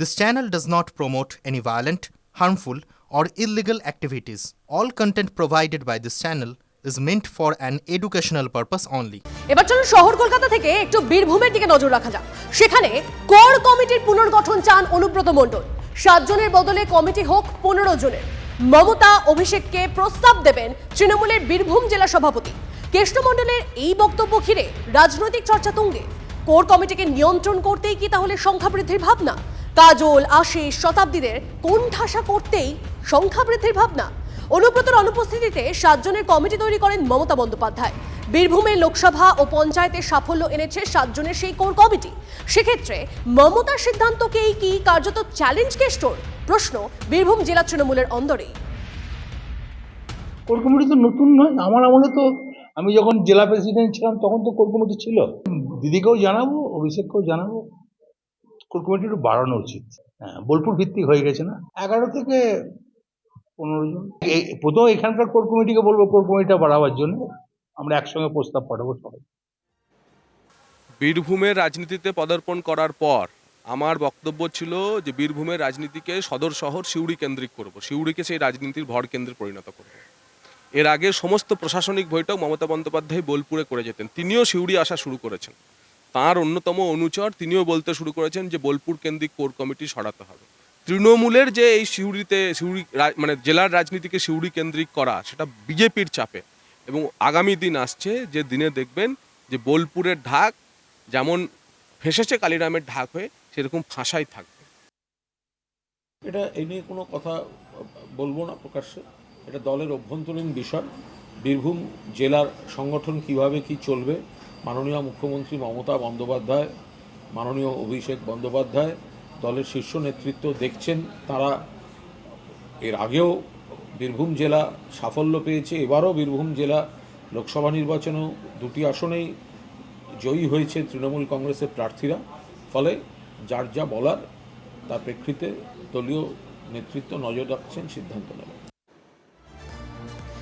This channel does not promote any violent, harmful, or illegal activities. All content provided by this channel is meant for an educational purpose only. এবার চলুন শহর কলকাতা থেকে একটু বীরভূমের দিকে নজর রাখা যাক। সেখানে কোর কমিটির পুনর্গঠন চান অনুব্রত মণ্ডল। সাতজনের বদলে কমিটি হোক পনেরো জনের। মমতা অভিষেককে প্রস্তাব দেবেন তৃণমূলের বীরভূম জেলা সভাপতি। কৃষ্ণমণ্ডলের এই বক্তব্য ঘিরে রাজনৈতিক চর্চা তুঙ্গে। কোর কমিটিকে নিয়ন্ত্রণ করতেই কি তাহলে সংখ্যা বৃদ্ধির ভাবনা? কাজল আশিস শতাব্দীদের কোণঠাসা করতেই সংখ্যা বৃদ্ধির ভাবনা। অনুব্রতর অনুপস্থিতিতে সাতজনের কমিটি তৈরি করেন মমতা বন্দ্যোপাধ্যায়। বীরভূমে লোকসভা ও পঞ্চায়েতে সাফল্য এনেছে সাতজনের সেই কোর কমিটি। সেক্ষেত্রে মমতার সিদ্ধান্তকেই কি কার্যত চ্যালেঞ্জ কেষ্টর প্রশ্ন বীরভূম জেলা তৃণমূলের অন্দরেই কোর কমিটি তো নতুন নয়, আমার আমলে তো আমি যখন জেলা প্রেসিডেন্ট ছিলাম তখন তো কোর কমিটি ছিল। দিদিকেও জানাব, অভিষেককেও জানাব কোর কমিটি একটু বাড়ানো উচিত। হ্যাঁ বোলপুর ভিত্তিক হয়ে গেছে না? এগারো থেকে পনেরো জন। প্রথম এখানকার কোর কমিটিকে বলব কোর কমিটিটা বাড়াবার জন্য। আমরা একসঙ্গে প্রস্তাব পাঠাবো সবাই। বীরভূমের রাজনীতিতে পদার্পণ করার পর আমার বক্তব্য ছিল যে বীরভূমের রাজনীতিকে সদর শহর সিউড়ি কেন্দ্রিক করব। সিউড়িকে সেই রাজনীতির ভর কেন্দ্রে পরিণত করব। এর আগে সমস্ত প্রশাসনিক বৈঠক মমতা বন্দ্যোপাধ্যায় বোলপুরে করে যেতেন। তিনিও সিউড়ি আসা শুরু করেছেন। তার অন্যতম অনুচর তিনিও বলতে শুরু করেছেন যে বোলপুর কেন্দ্রিক কোর কমিটি সরাতে হবে। তৃণমূলের যে এই সিউড়িতে সিউড়ি মানে জেলার রাজনীতিকে সিউড়ি কেন্দ্রিক করা, সেটা বিজেপির চাপে। এবং আগামী দিন আসছে যে দিনে দেখবেন যে বোলপুরের ঢাক যেমন ফেসেছে কালিরামের ঢাক হয়ে, সেরকম ফাঁসাই থাকবে। এটা এই নিয়ে কোনো কথা বলব না প্রকাশ্যে। এটা দলের অভ্যন্তরীণ বিষয়। বীরভূম জেলার সংগঠন কীভাবে কি চলবে মাননীয় মুখ্যমন্ত্রী মমতা বন্দ্যোপাধ্যায়, মাননীয় অভিষেক বন্দ্যোপাধ্যায় দলের শীর্ষ নেতৃত্ব দেখছেন তারা। এর আগেও বীরভূম জেলা সাফল্য পেয়েছে, এবারও বীরভূম জেলা লোকসভা নির্বাচনেও দুটি আসনেই জয়ী হয়েছে তৃণমূল কংগ্রেসের প্রার্থীরা। ফলে যার যা বলার তার প্রেক্ষিতে দলীয় নেতৃত্ব নজর রাখছেন সিদ্ধান্ত নেবে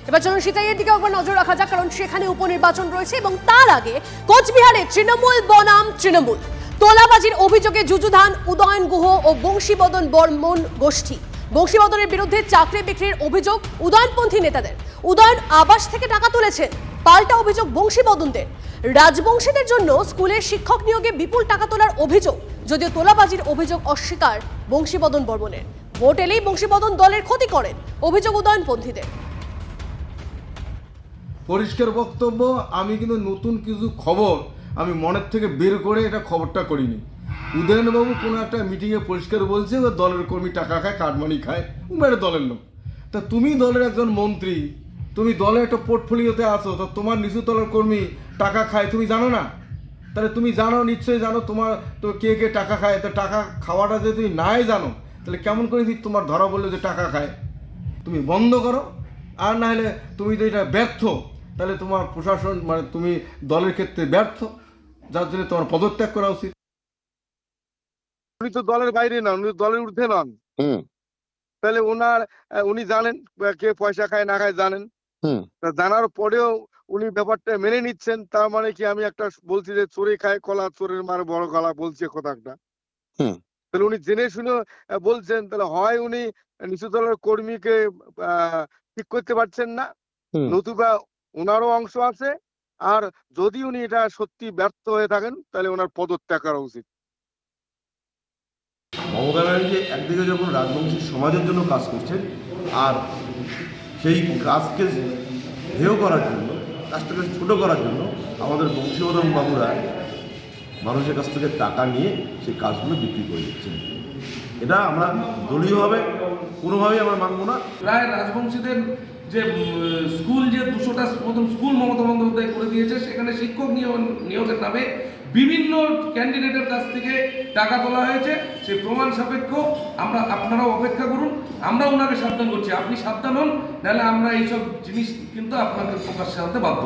এবার চলুন সিতাইয়ের দিকে একবার নজর রাখা যাক, কারণ সেখানে উপনির্বাচন রয়েছে এবং তার আগে কোচবিহারে তৃণমূল বনাম তৃণমূল। তোলাবাজির অভিযোগে যুযুধান উদয়ন গুহ ও বংশীবদন বর্মন গোষ্ঠী। বংশীবদনের বিরুদ্ধে চাকরি বিক্রির অভিযোগ উদয়নপন্থী নেতাদের। উদয়ন আবাস থেকে টাকা তুলেছেন, পাল্টা অভিযোগ বংশীবদনদের। রাজবংশীদের জন্য স্কুলের শিক্ষক নিয়োগে বিপুল টাকা তোলার অভিযোগ, যদিও তোলাবাজির অভিযোগ অস্বীকার বংশীবদন বর্মনের। ভোট এলেই বংশীবদন দলের ক্ষতি করেন, অভিযোগ উদয়নপন্থীদের। পরিষ্কার বক্তব্য, আমি কিন্তু নতুন কিছু খবর আমি মনের থেকে বের করে এটা খবরটা করিনি। উদয়নবাবু কোনো একটা মিটিংয়ে পরিষ্কার বলছে, ও দলের কর্মী টাকা খায় কাটমানি খায় উমের দলের লোক। তা তুমি দলের একজন মন্ত্রী, তুমি দলের একটা পোর্টফোলিওতে আসো তা তোমার নিচু দলের কর্মী টাকা খায়, তুমি জানো না? তাহলে তুমি জানো, নিশ্চয়ই জানো তোমার তো কে কে টাকা খায়, তা টাকা খাওয়াটা যদি তুমি নাই জানো, তাহলে কেমন করে তোমার ধরা বলল যে টাকা খায়? তুমি বন্ধ করো, আর না হলে তুমি তো এটা ব্যর্থ। তাহলে তোমার প্রশাসন মানে তুমি দলের ক্ষেত্রে ব্যর্থ যার জন্য তোমার পদত্যাগ করা উচিত। উনি তো দলের বাইরে নন উনি দলের ঊর্ধ্বে নন। তাহলে ওনার উনি জানেন কে পয়সা খায় না খায় জানেন। জানার পরেও উনি ব্যাপারটা মেনে নিচ্ছেন তার মানে কি আমি একটা বলছি যে চোরে খায় কলা চোরের মার বড় গলা বলছি এ কথাটা। হুম। তাহলে উনি জেনে শুনে বলছেন তাহলে হয় উনি নিচু দলের কর্মীকে আহ, ঠিক করতে পারছেন না। নতুবা ওনারও অংশ আছে। আর যদি উনি এটা সত্যি ব্যর্থ হয়ে থাকেন তাহলে ওনার পদত্যাগ করা উচিত। মমতা ব্যানার্জি একদিকে যখন রাজবংশী সমাজের জন্য কাজ করছেন আর সেই কাজকে হেয় করার জন্য কাজটাকে ছোট করার জন্য আমাদের বংশীবদন বাবুরা মানুষের কাছ থেকে টাকা নিয়ে সেই কাজগুলো বিক্রি করে দিচ্ছেন। এটা আমরা দলীয়ভাবে কোনোভাবেই আমরা মানব না। প্রায় রাজবংশীদের যে স্কুল যে দুশোটা মতন স্কুল মমতা বন্দ্যোপাধ্যায় করে দিয়েছে, সেখানে শিক্ষক নিয়োগ নিয়োগের নামে বিভিন্ন ক্যান্ডিডেটের কাছ থেকে টাকা তোলা হয়েছে। সেই প্রমাণ সাপেক্ষ। আমরা, আপনারাও অপেক্ষা করুন। আমরা ওনাকে সাবধান করছি। আপনি সাবধান হন, নাহলে আমরা এইসব জিনিস কিন্তু আপনাদের প্রকাশ্যে আনতে বাধ্য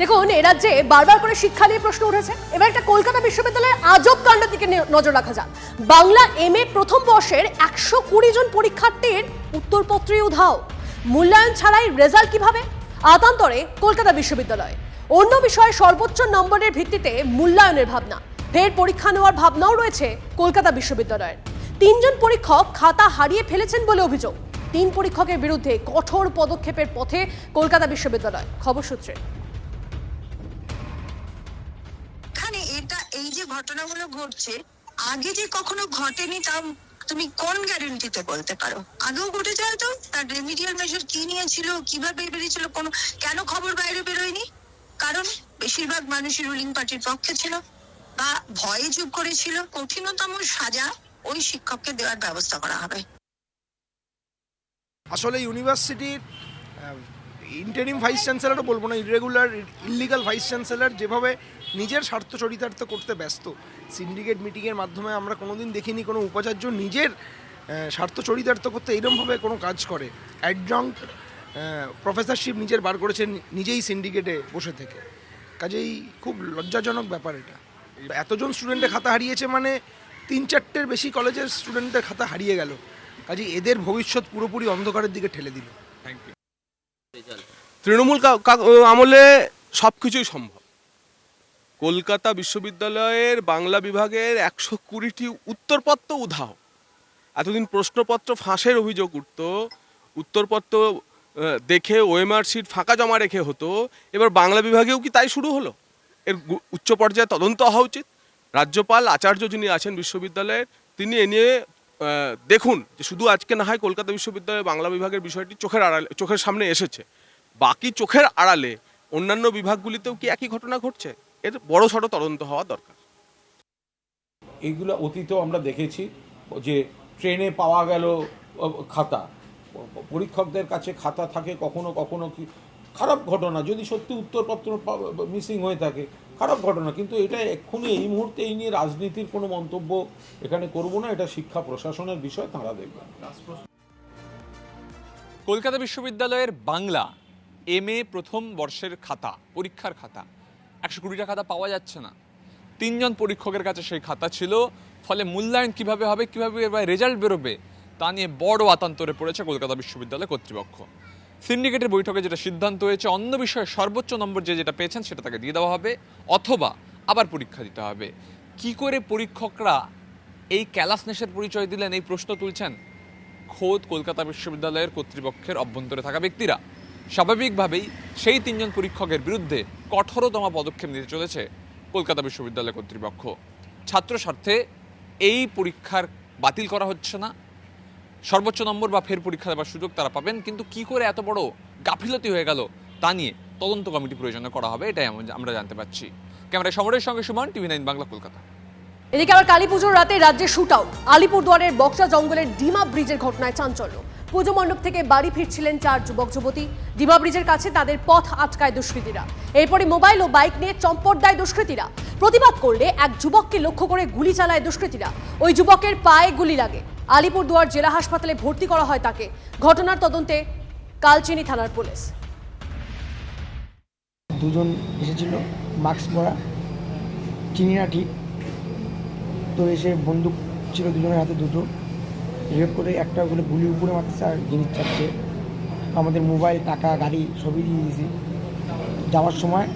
দেখুন রাজ্যে বারবার করে শিক্ষা নিয়ে প্রশ্ন উঠেছে। এবার একটা কলকাতা বিশ্ববিদ্যালয়ের আজব কাণ্ডের দিকে নজর রাখা যাক। বাংলা এম এ প্রথম বর্ষের একশো কুড়ি জন পরীক্ষার্থীর উত্তরপত্রে উধাও। মূল্যায়ন ছাড়াই রেজাল্ট কীভাবে? আতান্তরে কলকাতা বিশ্ববিদ্যালয়। অন্য বিষয়ে সর্বোচ্চ নম্বরের ভিত্তিতে মূল্যায়নের ভাবনা। ফের পরীক্ষা নেওয়ার ভাবনাও রয়েছে কলকাতা বিশ্ববিদ্যালয়ের। তিনজন পরীক্ষক খাতা হারিয়ে ফেলেছেন বলে অভিযোগ। তিন পরীক্ষকের বিরুদ্ধে কঠোর পদক্ষেপের পথে কলকাতা বিশ্ববিদ্যালয়। খবর সূত্রে। যে ঘটনাগুলো ঘটছে, আগে যে কখনো ঘটেনি তা তুমি কোন গ্যারেন্টিতে বলতে পারো? আগেও ঘটে যায় তো? তার রেমিডিয়াল মেজার কি নিয়েছিল, কীভাবে বেরিয়েছিল, কোনো, কেন খবর বাইরে বেরোয়নি? কারণ বেশিরভাগ মানুষই রুলিং পার্টির পক্ষে ছিল বা ভয়ে চুপ করেছিল। কঠিনতম সাজা ওই শিক্ষককে দেওয়ার ব্যবস্থা করা হবে। আসলে ইউনিভার্সিটির ইন্টারিম ভাইস চ্যান্সেলারও বলব না ইরেগুলার ইলিগাল ভাইস চ্যান্সেলার যেভাবে নিজের স্বার্থ চরিতার্থ করতে ব্যস্ত। সিন্ডিকেট মিটিংয়ের মাধ্যমে আমরা কোনোদিন দেখিনি কোনো উপাচার্য নিজের স্বার্থ চরিতার্থ করতে এইরমভাবে কোনো কাজ করে। অ্যাডজঙ্ক প্রফেসরশিপ নিজের বার করেছেন নিজেই সিন্ডিকেটে বসে থেকে। কাজেই খুব লজ্জাজনক ব্যাপার এটা। এতজন স্টুডেন্টের খাতা হারিয়েছে মানে তিন চারটের বেশি কলেজের স্টুডেন্টদের খাতা হারিয়ে গেল। কাজেই এদের ভবিষ্যৎ পুরোপুরি অন্ধকারের দিকে ঠেলে দিল। তৃণমূল আমলে সব কিছুই সম্ভব। কলকাতা বিশ্ববিদ্যালয়ের বাংলা বিভাগের একশো কুড়িটি উত্তরপত্র উধাও। এতদিন প্রশ্নপত্র ফাঁসের অভিযোগ উঠত। উত্তরপত্র দেখে ওএমআর সিট ফাঁকা জমা রেখে হতো। এবার বাংলা বিভাগেও কি তাই শুরু হলো? এর উচ্চ পর্যায়ে তদন্ত হওয়া উচিত। রাজ্যপাল আচার্য যিনি আছেন বিশ্ববিদ্যালয়ের, তিনি এ নিয়ে দেখুন যে শুধু আজকে না হয় কলকাতা বিশ্ববিদ্যালয়ের বাংলা বিভাগের বিষয়টি চোখের আড়ালে, চোখের সামনে এসেছে। বাকি চোখের আড়ালে অন্যান্য বিভাগগুলিতেও কি একই ঘটনা ঘটছে? এর বড় সড়ো তদন্ত হওয়া দরকার। এইগুলো অতীতেও আমরা দেখেছি যে ট্রেনে পাওয়া গেল খাতা। পরীক্ষকদের কাছে খাতা থাকে কখনো কখনো কি খারাপ ঘটনা। যদি সত্যি উত্তরপত্র মিসিং হয়ে থাকে খারাপ ঘটনা। কিন্তু এটা এক্ষুনি এই মুহূর্তে এই নিয়ে রাজনীতির কোনো মন্তব্য এখানে করব না এটা শিক্ষা প্রশাসনের বিষয় তারা দেখবেন। কলকাতা বিশ্ববিদ্যালয়ের বাংলা এম এ প্রথম বর্ষের খাতা পরীক্ষার খাতা। একশো কুড়িটা খাতা পাওয়া যাচ্ছে না। তিনজন পরীক্ষকের কাছে সেই খাতা ছিল। ফলে মূল্যায়ন কীভাবে হবে, কীভাবে রেজাল্ট বেরোবে, তা নিয়ে বড় আতান্তরে পড়েছে কলকাতা বিশ্ববিদ্যালয় কর্তৃপক্ষ। সিন্ডিকেটের বৈঠকে যেটা সিদ্ধান্ত হয়েছে, অন্য বিষয়ে সর্বোচ্চ নম্বর যে যেটা পেয়েছেন সেটা তাকে দিয়ে দেওয়া হবে, অথবা আবার পরীক্ষা দিতে হবে। কি করে পরীক্ষকরা এই ক্যালাসনেসের পরিচয় দিলেন, এই প্রশ্ন তুলছেন? খোদ কলকাতা বিশ্ববিদ্যালয়ের কর্তৃপক্ষের অভ্যন্তরে থাকা ব্যক্তিরা। স্বাভাবিকভাবেই সেই তিনজন পরীক্ষকের বিরুদ্ধে কঠোরতম পদক্ষেপ নিতে চলেছে কলকাতা বিশ্ববিদ্যালয় কর্তৃপক্ষ। ছাত্র স্বার্থে এই পরীক্ষার বাতিল করা হচ্ছে না। সর্বোচ্চ নম্বর বা ফের পরীক্ষা দেওয়ার সুযোগ তারা পাবেন, কিন্তু কি করে এত বড় গাফিলতি হয়ে গেল তা নিয়ে তদন্ত কমিটি প্রয়োজনে করা হবে, এটাই আম- আমরা জানতে পারছি। ক্যামেরায় সমরের সঙ্গে সুমন, টিভি নাইন বাংলা, কলকাতা। এদিকে আবার কালী পুজোর রাতে রাজ্যে শুট আউট। আলিপুরদুয়ারের বক্সা জঙ্গলের ডিমা ব্রিজের ঘটনায় চাঞ্চল্য। পুজো মণ্ডপ থেকে বাড়ি ফিরছিলেন চার যুবক যুবতী। ডিমা ব্রিজের কাছে তাদের পথ আটকায় দুষ্কৃতীরা। এরপরে মোবাইল ও বাইক নিয়ে চম্পট দেয় দুষ্কৃতীরা। প্রতিবাদ করলে এক যুবককে লক্ষ্য করে গুলি চালায় দুষ্কৃতীরা। ওই যুবকের পায়ে গুলি লাগে। আলিপুরদুয়ার জেলা হাসপাতালে ভর্তি করা হয় তাকে। ঘটনার তদন্তে কালচিনি থানার পুলিশ। দুজন এসেছিল, মাস্ক পরা চিনি না ঠিক তো এসে বন্দুক ছিল দুজনের হাতে দুটো। রেপ করে একটা করে গুলি উপরে মারতেছে আর জিনিস চাচ্ছে আমাদের মোবাইল, টাকা, গাড়ি সবই দিয়ে দিয়েছি। যাওয়ার সময়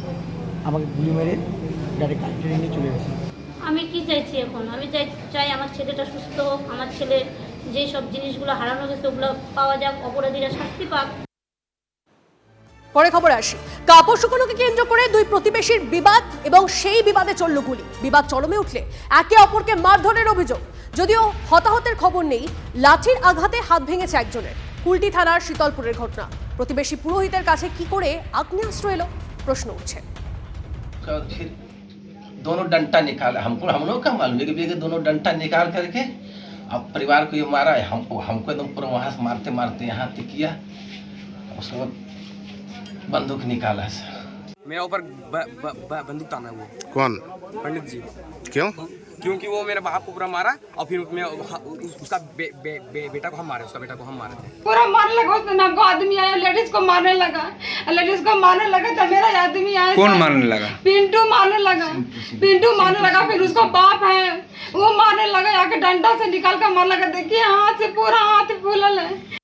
আমাকে গুলি মেরে ডাইরেক্ট গাড়ি টেনে নিয়ে চলে গেছে। আমি কি চাইছি এখন? আমি চাই চাই আমার ছেলেটা সুস্থ হোক, আমার ছেলে যে সব জিনিসগুলো হারানো গেছে ওগুলো পাওয়া যাক, অপরাধীরা শাস্তি পাক। পরে খবরে আসি কাপড় শুকোনোকে কেন্দ্র করে দুই প্রতিবেশীর বিবাদ এবং সেই বিবাদে চলল গুলি বিবাদ চরমে উঠলে একে অপরকে মারধরের অভিযোগ যদিও হতাহতের খবর নেই লাঠির আঘাতে হাত ভেঙেছে একজনের কুলটি থানার শীতলপুরের ঘটনা প্রতিবেশী পুরোহিতের কাছে কি করে আগ্নেয়াস্ত্র এলো প্রশ্ন উঠছে फिर दोनों डंटा निकाला हमको हम लोग का मालूम है कि भैया दोनों डंटा निकाल करके अब परिवार को ये मारा है हमको हमको एकदम पूरा वहाँ से मारते मारते यहाँ तक किया उसके बाद बंदूक निकाला सर। मेरा ऊपर बंदूक ताना वो। कौन? पंडित जी। क्यों? क्योंकि वो मेरे बाप को पूरा मारा और फिर मैं उसका बे, बे, बे, बेटा को हम मारे उसका बेटा को हम मारे थे। पूरा मारने लगा उसने नाम को आदमी आया लेडीज़ को मारने लगा। लेडीज़ को मारने लगा तो मेरा आदमी आया कौन मारने लगा? पिंटू मारने लगा। पिंटू मारने लगा फिर उसका बाप है वो मारने लगा आके डंडा से निकाल कर मारने लगा। देखिए हाथ से पूरा हाथ फूलल है।